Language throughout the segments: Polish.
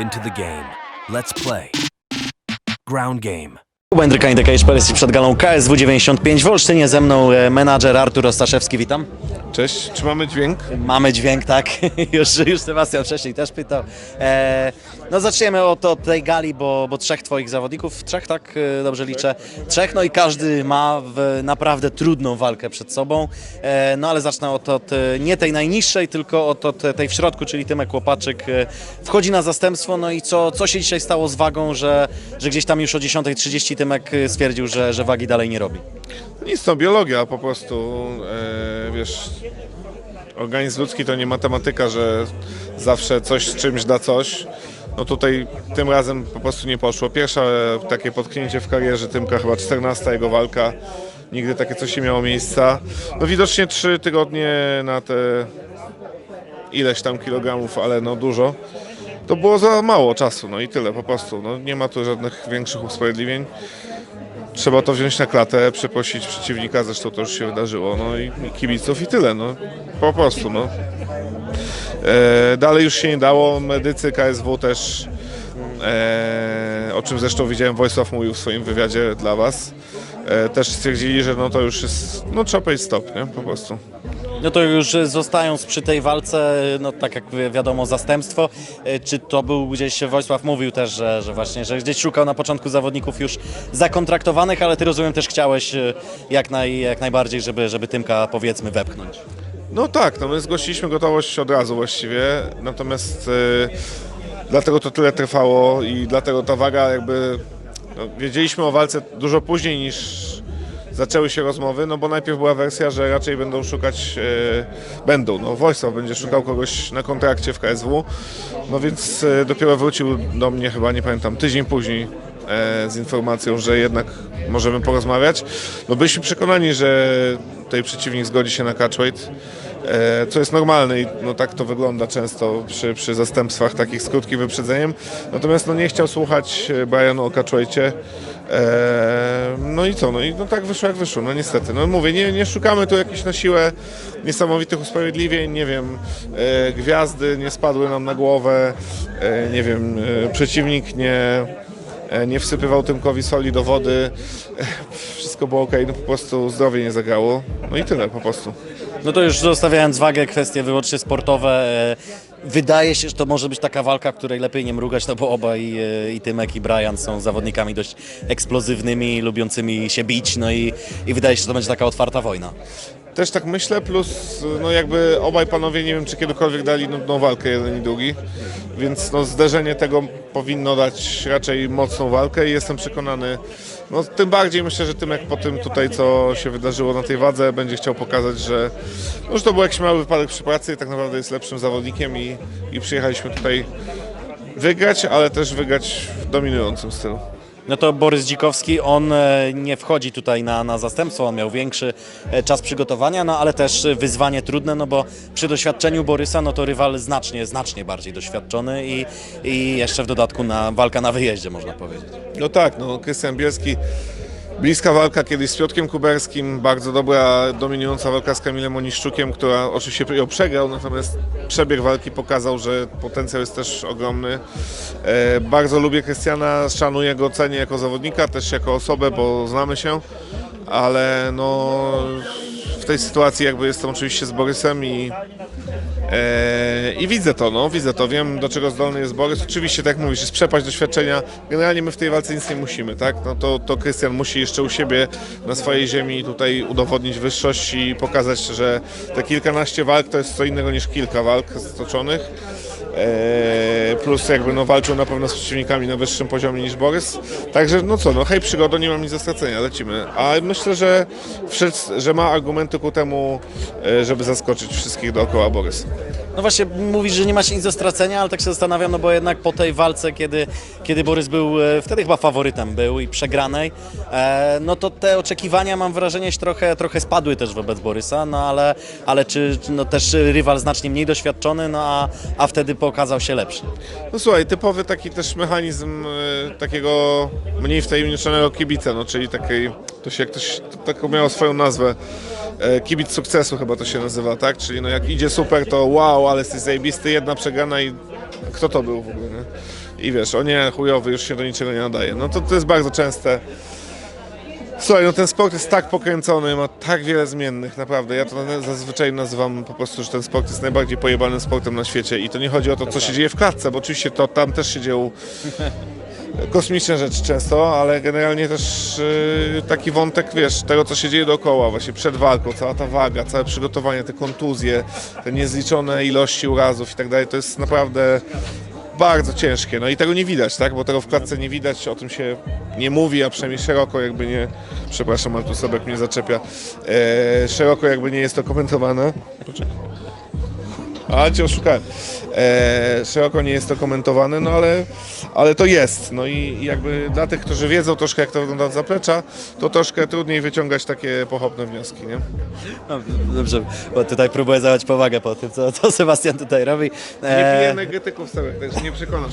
into the game. Let's play. Ground game. Wędryka Indicage jest przed galą KSW 95 w Olsztynie. Ze mną e, menadżer Artur Ostaszewski, witam. Cześć, czy mamy dźwięk? Mamy dźwięk, tak. już, już Sebastian wcześniej też pytał. E, no zaczniemy od, od tej gali, bo, bo trzech twoich zawodników, trzech, tak? E, Dobrze liczę. Trzech, no i każdy ma w, naprawdę trudną walkę przed sobą. E, no ale zacznę od, od e, nie tej najniższej, tylko od, od tej w środku, czyli Tymek Łopaczyk. E, wchodzi na zastępstwo, no i co, co się dzisiaj stało z wagą, że, że gdzieś tam już o 10.30 Tymek e, stwierdził, że, że wagi dalej nie robi. Nic, to biologia po prostu, e, wiesz, organizm ludzki to nie matematyka, że zawsze coś z czymś da coś. No tutaj tym razem po prostu nie poszło. Pierwsze takie potknięcie w karierze Tymka, chyba 14 jego walka. Nigdy takie coś nie miało miejsca. No widocznie 3 tygodnie na te ileś tam kilogramów, ale no dużo. To było za mało czasu, no i tyle po prostu. No, nie ma tu żadnych większych usprawiedliwień. Trzeba to wziąć na klatę, przeprosić przeciwnika, zresztą to już się wydarzyło, no i, i kibiców i tyle, no po prostu, no. E, dalej już się nie dało, medycy KSW też, e, o czym zresztą widziałem, Wojsław mówił w swoim wywiadzie dla Was, e, też stwierdzili, że no to już jest, no trzeba powiedzieć stop, nie, po prostu. No to już zostając przy tej walce, no tak jak wi- wiadomo, zastępstwo. E, Czy to był gdzieś, Wojsław mówił też, że, że właśnie, że gdzieś szukał na początku zawodników już zakontraktowanych, ale ty rozumiem też chciałeś e, jak, naj, jak najbardziej, żeby, żeby Tymka powiedzmy wepchnąć. No tak, no my zgłosiliśmy gotowość od razu właściwie, natomiast y, dlatego to tyle trwało i dlatego ta waga jakby, no, wiedzieliśmy o walce dużo później niż zaczęły się rozmowy, no bo najpierw była wersja, że raczej będą szukać, y, będą, no Wojsław będzie szukał kogoś na kontrakcie w KSW, no więc y, dopiero wrócił do mnie chyba, nie pamiętam, tydzień później e, z informacją, że jednak możemy porozmawiać. No byliśmy przekonani, że tutaj przeciwnik zgodzi się na catchweight, e, co jest normalne i no tak to wygląda często przy, przy zastępstwach takich z krótkim wyprzedzeniem. Natomiast no nie chciał słuchać e, Brian o. E, no i co, no i no tak wyszło jak wyszło, no niestety. No mówię, nie, nie szukamy tu jakichś na siłę niesamowitych usprawiedliwień, nie wiem, e, gwiazdy nie spadły nam na głowę, e, nie wiem, e, przeciwnik nie, e, nie wsypywał Tymkowi soli do wody, e, wszystko było ok, no po prostu zdrowie nie zagrało, no i tyle po prostu. No to już zostawiając wagę, kwestie wyłącznie sportowe, e, wydaje się, że to może być taka walka, której lepiej nie mrugać, no bo obaj e, i Tymek i Brian są zawodnikami dość eksplozywnymi, lubiącymi się bić, no i, i wydaje się, że to będzie taka otwarta wojna. Też tak myślę, plus no jakby obaj panowie nie wiem, czy kiedykolwiek dali nudną walkę jeden i drugi, więc no zderzenie tego powinno dać raczej mocną walkę i jestem przekonany, no tym bardziej myślę, że Tymek po tym tutaj, co się wydarzyło na tej wadze, będzie chciał pokazać, że, no, to był jakiś mały wypadek przy pracy i tak naprawdę jest lepszym zawodnikiem i, i przyjechaliśmy tutaj wygrać, ale też wygrać w dominującym stylu. No to Borys Dzikowski, on e, nie wchodzi tutaj na, na zastępstwo, on miał większy e, czas przygotowania, no ale też wyzwanie trudne, no bo przy doświadczeniu Borysa, no to rywal znacznie, znacznie bardziej doświadczony i, i jeszcze w dodatku na walka na wyjeździe, można powiedzieć. No tak, no Krystian Bielski, bliska walka kiedyś z Piotrkiem Kuberskim, bardzo dobra, dominująca walka z Kamilem Oniszczukiem, która oczywiście ją przegrał, natomiast przebieg walki pokazał, że potencjał jest też ogromny. E, bardzo lubię Krystiana, szanuję go, cenię jako zawodnika, też jako osobę, bo znamy się, ale no w tej sytuacji jakby jestem oczywiście z Borysem i I widzę to, no, widzę to, wiem do czego zdolny jest Borys. Oczywiście, tak jak mówisz, jest przepaść doświadczenia. Generalnie my w tej walce nic nie musimy, tak? No to, to Krystian musi jeszcze u siebie na swojej ziemi tutaj udowodnić wyższość i pokazać, że te kilkanaście walk to jest co innego niż kilka walk stoczonych. E, plus jakby no walczył na pewno z przeciwnikami na wyższym poziomie niż Borys. Także no co, no hej przygoda, nie mam nic do stracenia, lecimy. A myślę, że, wszyscy, że ma argumenty ku temu, e, żeby zaskoczyć wszystkich dookoła Borys. No właśnie, mówisz, że nie masz nic do stracenia, ale tak się zastanawiam, no bo jednak po tej walce, kiedy, kiedy Borys był, e, wtedy chyba faworytem był i przegranej, e, no to te oczekiwania, mam wrażenie, się trochę, trochę spadły też wobec Borysa, no ale, ale czy, no też rywal znacznie mniej doświadczony, no a, a wtedy pokazał się lepszy. No słuchaj, typowy taki też mechanizm e, takiego mniej wtajemniczonego kibica, no czyli takiej, to się jak ktoś, to, taką miało swoją nazwę, kibic sukcesu chyba to się nazywa, tak? Czyli no jak idzie super, to wow, ale jesteś zajebisty, jedna przegrana i kto to był w ogóle, nie? i wiesz, o nie, chujowy, już się do niczego nie nadaje. No to, to jest bardzo częste. Słuchaj, no ten sport jest tak pokręcony, ma tak wiele zmiennych, naprawdę. Ja to zazwyczaj nazywam po prostu, że ten sport jest najbardziej pojebanym sportem na świecie i to nie chodzi o to, co się dzieje w klatce, bo oczywiście to tam też się dzieją kosmiczne rzeczy często, ale generalnie też yy, taki wątek, wiesz, tego co się dzieje dookoła, właśnie przed walką, cała ta waga, całe przygotowanie, te kontuzje, te niezliczone ilości urazów i tak dalej, to jest naprawdę bardzo ciężkie. No i tego nie widać, tak? Bo tego w klatce nie widać, o tym się nie mówi, a przynajmniej szeroko jakby nie, przepraszam, ale tu Sobek mnie zaczepia, e, szeroko jakby nie jest to komentowane. Poczekaj. A, cię oszukałem. E, szeroko nie jest to komentowane, no ale, ale to jest. No i jakby dla tych, którzy wiedzą troszkę jak to wygląda od zaplecza, to troszkę trudniej wyciągać takie pochopne wnioski, nie? No, dobrze, bo tutaj próbuję zabrać powagę po tym, co, co Sebastian tutaj robi. Nie E, piję energetyków stałych, także nie przekonasz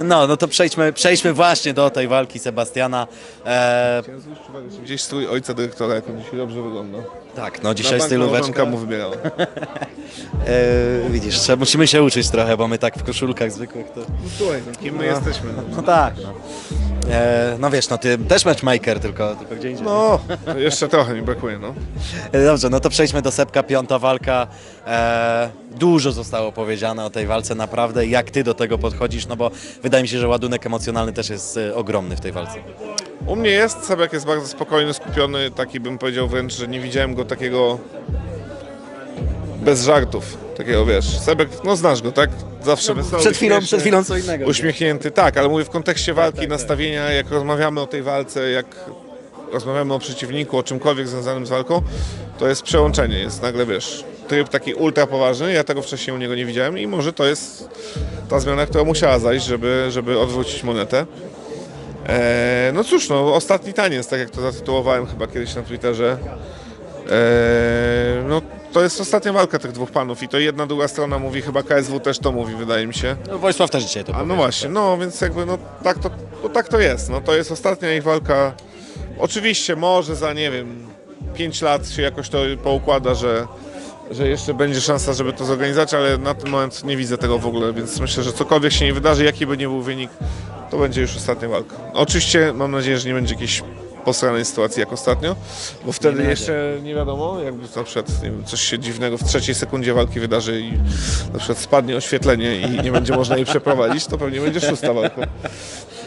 no, no to przejdźmy, przejdźmy właśnie do tej walki Sebastiana. E, Chciałem zwrócić uwagę, Gdzieś strój ojca dyrektora, jak on dzisiaj dobrze wygląda. Tak, no dzisiaj stylóweczka. mu wybierała. E, widzisz, trzeba, musimy się uczyć trochę, bo my tak w koszulkach zwykłych to... No słuchaj, no, kim my jesteśmy? No. No tak, no. E, no wiesz, no ty też matchmaker, tylko, tylko gdzie indziej. No, jeszcze trochę mi brakuje, no. E, Dobrze, no to przejdźmy do Sepka, piąta walka. E, dużo zostało powiedziane o tej walce, naprawdę. Jak ty do tego podchodzisz? No bo wydaje mi się, że ładunek emocjonalny też jest e, ogromny w tej walce. U mnie jest, Sebek jest bardzo spokojny, skupiony, taki bym powiedział wręcz, że nie widziałem go takiego bez żartów, takiego wiesz, Sebek, no znasz go, tak? Zawsze wesoły, Przed chwilą, przed chwilą co innego. Uśmiechnięty, tak, ale mówię w kontekście walki, nastawienia, jak rozmawiamy o tej walce, jak rozmawiamy o przeciwniku, o czymkolwiek związanym z walką, to jest przełączenie, jest nagle, wiesz, tryb taki ultra poważny, ja tego wcześniej u niego nie widziałem i może to jest ta zmiana, która musiała zajść, żeby, żeby odwrócić monetę. E, no cóż, no ostatni taniec, tak jak to zatytułowałem chyba kiedyś na Twitterze. E, no to jest ostatnia walka tych dwóch panów i to jedna, druga strona mówi, chyba KSW też to mówi, wydaje mi się. No, Wojsław też dzisiaj to A no właśnie, no więc jakby no tak to, no, tak to jest, no to jest ostatnia ich walka. Oczywiście może za, nie wiem, 5 lat się jakoś to poukłada, że, że jeszcze będzie szansa, żeby to zorganizować, ale na ten moment nie widzę tego w ogóle, więc myślę, że cokolwiek się nie wydarzy, jaki by nie był wynik, to będzie już ostatnia walka. Oczywiście mam nadzieję, że nie będzie jakiejś posranej sytuacji jak ostatnio, bo wtedy jeszcze nie wiadomo, jakby na przykład nie wiem, coś się dziwnego w trzeciej sekundzie walki wydarzy i na przykład spadnie oświetlenie i nie będzie można jej przeprowadzić, to pewnie będzie szósta walka.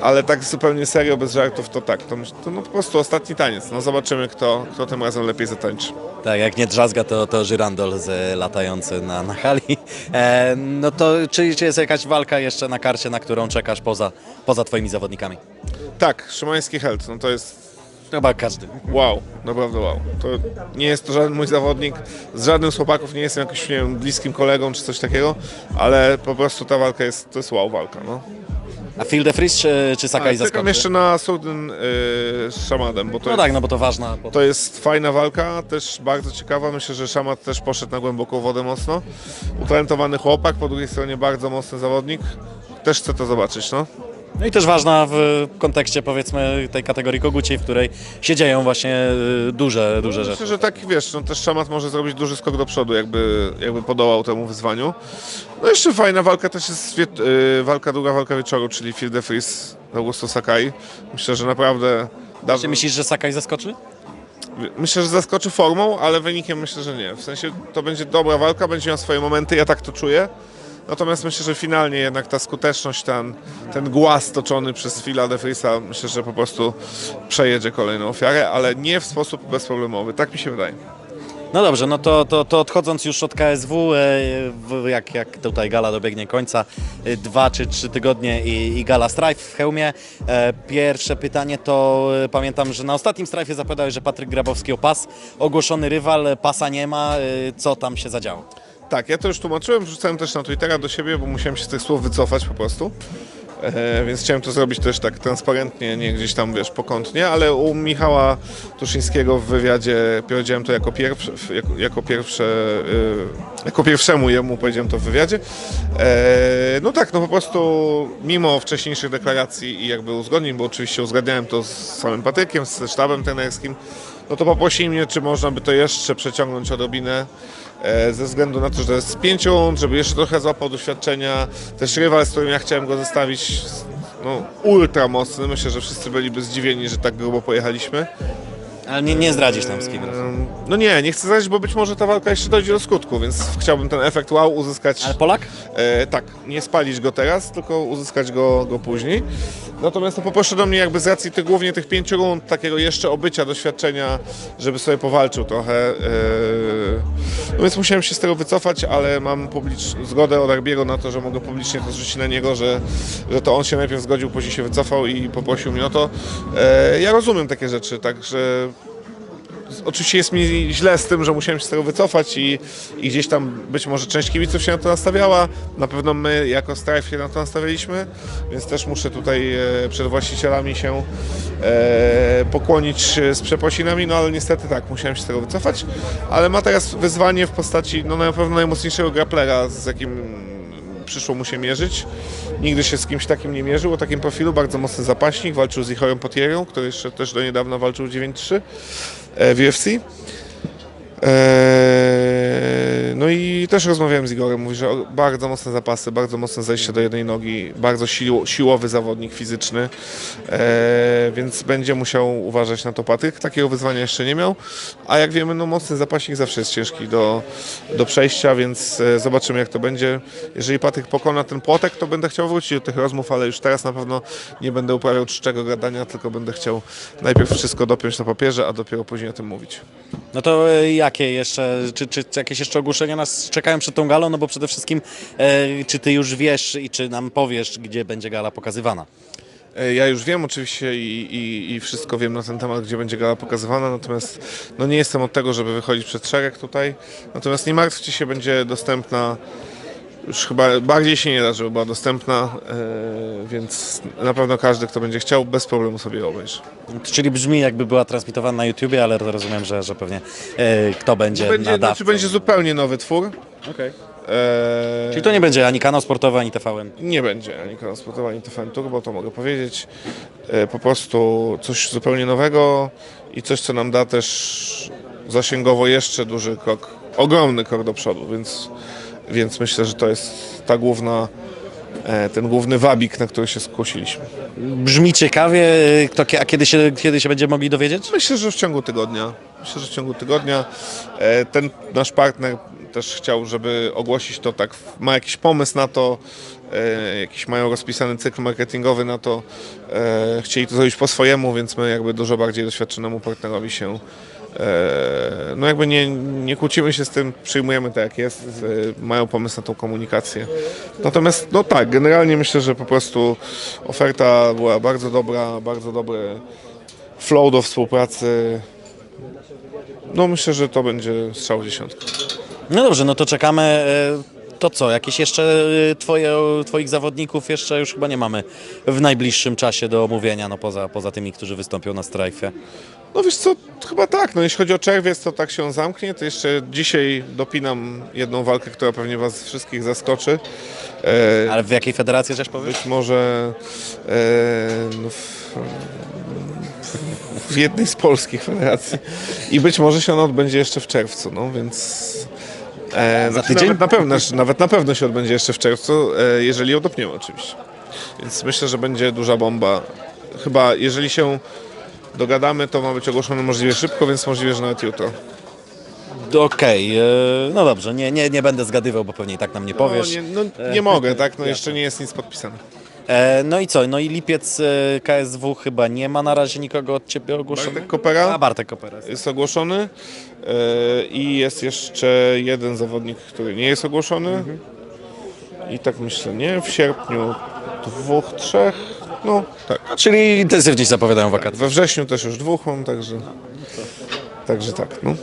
Ale tak zupełnie serio, bez żartów, to tak, to, to no po prostu ostatni taniec. No zobaczymy, kto, kto tym razem lepiej zatańczy. Tak, jak nie drzazga, to, to żyrandol z, latający na, na hali. E, no to czy, czy jest jakaś walka jeszcze na karcie, na którą czekasz poza, poza twoimi zawodnikami? Tak, Szymański Held, no to jest Chyba każdy. wow, naprawdę wow. To nie jest to żaden mój zawodnik, z żadnym z chłopaków nie jestem jakimś, nie wiem, bliskim kolegą czy coś takiego, ale po prostu ta walka jest, to jest wow walka, no. A Phil de Vries czy, czy Sakai Czekam zaskoczy? jeszcze na Surdyn yy, z Szamadem, bo to No jest tak, no bo to ważna. Bo... To jest fajna walka, też bardzo ciekawa. Myślę, że Szamat też poszedł na głęboką wodę mocno. Utalentowany chłopak, po drugiej stronie bardzo mocny zawodnik. Też chcę to zobaczyć, no. No i też ważna w kontekście powiedzmy tej kategorii koguciej, w której się dzieją właśnie y, duże, duże rzeczy. Myślę, że tak, wiesz, no też Szamat może zrobić duży skok do przodu, jakby, jakby podołał temu wyzwaniu. No jeszcze fajna walka też jest y, walka, druga walka wieczoru, czyli Phil de Vries, Augusto Sakai. Myślę, że naprawdę... Czy Dawno, myślisz, że Sakai zaskoczy? myślę, że zaskoczy formą, ale wynikiem myślę, że nie. W sensie to będzie dobra walka, będzie miała swoje momenty, ja tak to czuję. Natomiast myślę, że finalnie jednak ta skuteczność, ten, ten głaz toczony przez Phila de Vriesa, myślę, że po prostu przejedzie kolejną ofiarę, ale nie w sposób bezproblemowy. Tak mi się wydaje. No dobrze, no to, to, to odchodząc już od KSW, e, jak, jak tutaj gala dobiegnie końca, e, dwa czy trzy tygodnie i, i gala Strife w hełmie. E, Pierwsze pytanie to pamiętam, że na ostatnim Strifie zapowiadałeś, że Patryk Grabowski o pas, ogłoszony rywal, pasa nie ma, co tam się zadziało? Tak, ja to już tłumaczyłem, wrzucałem też na Twittera do siebie, bo musiałem się z tych słów wycofać po prostu. E, więc chciałem to zrobić też tak transparentnie, nie gdzieś tam, wiesz, pokątnie, ale u Michała Tuszyńskiego w wywiadzie powiedziałem to jako, pierwsze, jako, jako pierwsze, e, jako pierwszemu jemu powiedziałem to w wywiadzie. E, no tak, no po prostu mimo wcześniejszych deklaracji i jakby uzgodnień, bo oczywiście uzgadniałem to z samym Patrykiem, ze sztabem trenerskim, no to poprosili mnie, czy można by to jeszcze przeciągnąć odrobinę. E, Ze względu na to, że to jest z pięciu żeby jeszcze trochę złapał doświadczenia. Też rywal, z którym ja chciałem go zostawić, no, ultra mocny. Myślę, że wszyscy byliby zdziwieni, że tak grubo pojechaliśmy. Ale nie, nie zdradzisz tam z kim. No nie, nie chcę zdradzić, bo być może ta walka jeszcze dojdzie do skutku, więc chciałbym ten efekt wow uzyskać. Ale Polak? E, tak, nie spalić go teraz, tylko uzyskać go, go później. Natomiast no, poproszę do mnie jakby z racji tych, głównie tych pięciu rund, takiego jeszcze obycia, doświadczenia, żeby sobie powalczył trochę. E, no więc musiałem się z tego wycofać, ale mam publicz- zgodę od Arbiego na to, że mogę publicznie to zrzucić na niego, że, że to on się najpierw zgodził, później się wycofał i poprosił mnie o to. E, ja rozumiem takie rzeczy, także Oczywiście jest mi źle z tym, że musiałem się z tego wycofać i, i gdzieś tam być może część kibiców się na to nastawiała. Na pewno my jako Strife się na to nastawialiśmy, więc też muszę tutaj e, przed właścicielami się e, pokłonić e, z przeprosinami, no ale niestety tak, musiałem się z tego wycofać. Ale ma teraz wyzwanie w postaci no na pewno najmocniejszego grapplera, z jakim przyszło mu się mierzyć. Nigdy się z kimś takim nie mierzył, o takim profilu, bardzo mocny zapaśnik, walczył z Ichorem Potierą, który jeszcze też do niedawna walczył w 9-3 e, w UFC. Eee, No i też rozmawiałem z Igorem, mówi, że bardzo mocne zapasy, bardzo mocne zejście do jednej nogi, bardzo sił, siłowy zawodnik fizyczny, eee, więc będzie musiał uważać na to Patryk. Takiego wyzwania jeszcze nie miał, a jak wiemy, no mocny zapaśnik zawsze jest ciężki do, do przejścia, więc e, zobaczymy jak to będzie. Jeżeli Patryk pokona ten płotek, to będę chciał wrócić do tych rozmów, ale już teraz na pewno nie będę uprawiał czczego gadania, tylko będę chciał najpierw wszystko dopiąć na papierze, a dopiero później o tym mówić. No to e, jakie jeszcze, czy, czy jakieś jeszcze ogłoszenia nas czekają przed tą galą? No bo przede wszystkim, e, czy ty już wiesz i czy nam powiesz, gdzie będzie gala pokazywana? E, Ja już wiem oczywiście i, i, i wszystko wiem na ten temat, gdzie będzie gala pokazywana, natomiast no nie jestem od tego, żeby wychodzić przed szereg tutaj. Natomiast nie martwcie się, będzie dostępna, już chyba bardziej się nie da, żeby była dostępna, e, więc na pewno każdy, kto będzie chciał, bez problemu sobie obejrzy. Czyli brzmi jakby była transmitowana na YouTubie, ale rozumiem, że, że pewnie e, kto będzie, Będzie, nadawcą. znaczy będzie zupełnie nowy twór. Okej. E, Czyli to nie będzie ani kanał sportowy, ani TVN. Nie będzie ani kanał sportowy, ani TVN Turbo, to mogę powiedzieć. E, Po prostu coś zupełnie nowego i coś, co nam da też zasięgowo jeszcze duży krok, ogromny krok do przodu, więc, więc myślę, że to jest ta główna, e, ten główny wabik, na który się skusiliśmy. Brzmi ciekawie, e, kto, a kiedy się, kiedy się będziemy mogli dowiedzieć? Myślę, że w ciągu tygodnia. Myślę, że w ciągu tygodnia e, ten nasz partner też chciał, żeby ogłosić to tak, ma jakiś pomysł na to, jakiś mają rozpisany cykl marketingowy na to, chcieli to zrobić po swojemu, więc my jakby dużo bardziej doświadczonemu partnerowi się no jakby nie, nie kłócimy się z tym, przyjmujemy to jak jest, e, mają pomysł na tą komunikację. Natomiast no tak, generalnie myślę, że po prostu oferta była bardzo dobra, bardzo dobry flow do współpracy. No myślę, że to będzie strzał w dziesiątkę. No dobrze, no to czekamy. e, To co, jakieś jeszcze e, twoje, twoich zawodników jeszcze już chyba nie mamy w najbliższym czasie do omówienia, no poza, poza tymi, którzy wystąpią na strajfie. No wiesz co, chyba tak, no jeśli chodzi o czerwiec, to tak się zamknie, to jeszcze dzisiaj dopinam jedną walkę, która pewnie was wszystkich zaskoczy. E, Ale w jakiej federacji też powiesz? być może e, no, w, w jednej z polskich federacji i być może się ona odbędzie jeszcze w czerwcu, no więc... E, znaczy tydzień? Nawet na, pewno, nawet na pewno się odbędzie jeszcze w czerwcu, e, jeżeli ją dopniemy oczywiście. Więc myślę, że będzie duża bomba. Chyba jeżeli się dogadamy, to ma być ogłoszone możliwie szybko, więc możliwe, że nawet jutro. Okej, e, no dobrze, nie, nie, nie będę zgadywał, bo pewnie i tak nam nie powiesz. No, nie, no, nie mogę, tak? No jeszcze nie jest nic podpisane. E, no i co, no i lipiec e, KSW chyba nie ma na razie nikogo od Ciebie ogłoszonego? Bartek Kopera? A, Bartek Kopera. jest. jest ogłoszony e, i jest jeszcze jeden zawodnik, który nie jest ogłoszony. I tak myślę, nie? W sierpniu dwóch, trzech, no tak. Czyli intensywnie się zapowiadają wakacje. We wrześniu też już dwóch mam, także, także tak, no.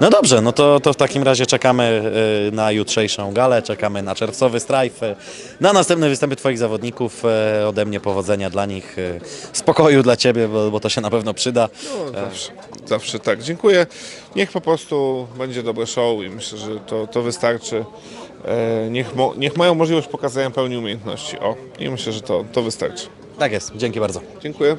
No dobrze, no to, to w takim razie czekamy e, na jutrzejszą galę, czekamy na czerwcowy strajf, e, na następne występy Twoich zawodników, e, ode mnie powodzenia dla nich, spokoju dla Ciebie, bo, bo to się na pewno przyda. no zawsze, zawsze tak, dziękuję. Niech po prostu będzie dobre show i myślę, że to, to wystarczy. E, niech, niech mają możliwość pokazania pełni umiejętności. O, i myślę, że to, to wystarczy. Tak jest, dzięki bardzo. Dziękuję.